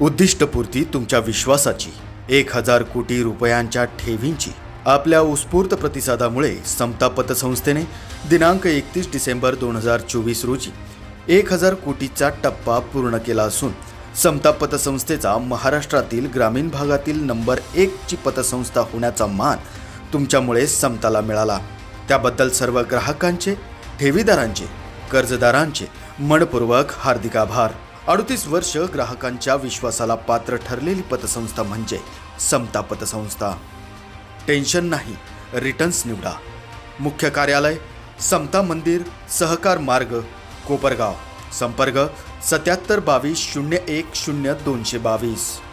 उद्दिष्टपूर्ती तुमच्या विश्वासाची. एक हजार कोटी रुपयांच्या ठेवींची. आपल्या उत्स्फूर्त प्रतिसादामुळे समता पतसंस्थेने दिनांक एकतीस डिसेंबर दोन हजार चोवीस रोजी एक हजार कोटीचा टप्पा पूर्ण केला असून समता पतसंस्थेचा महाराष्ट्रातील ग्रामीण भागातील नंबर एकची पतसंस्था होण्याचा मान तुमच्यामुळे समताला मिळाला. त्याबद्दल सर्व ग्राहकांचे ठेवीदारांचे कर्जदारांचे मनपूर्वक हार्दिक आभार. अडतीस वर्ष ग्राहकांच्या विश्वासाला पात्र ठरलेली पतसंस्था म्हणजे समता पतसंस्था. टेन्शन नाही रिटर्न्स निवडा. मुख्य कार्यालय समता मंदिर सहकार मार्ग कोपरगाव. संपर्क सत्याहत्तर बावीस शून्य एक शून्य दोनशे बावीस.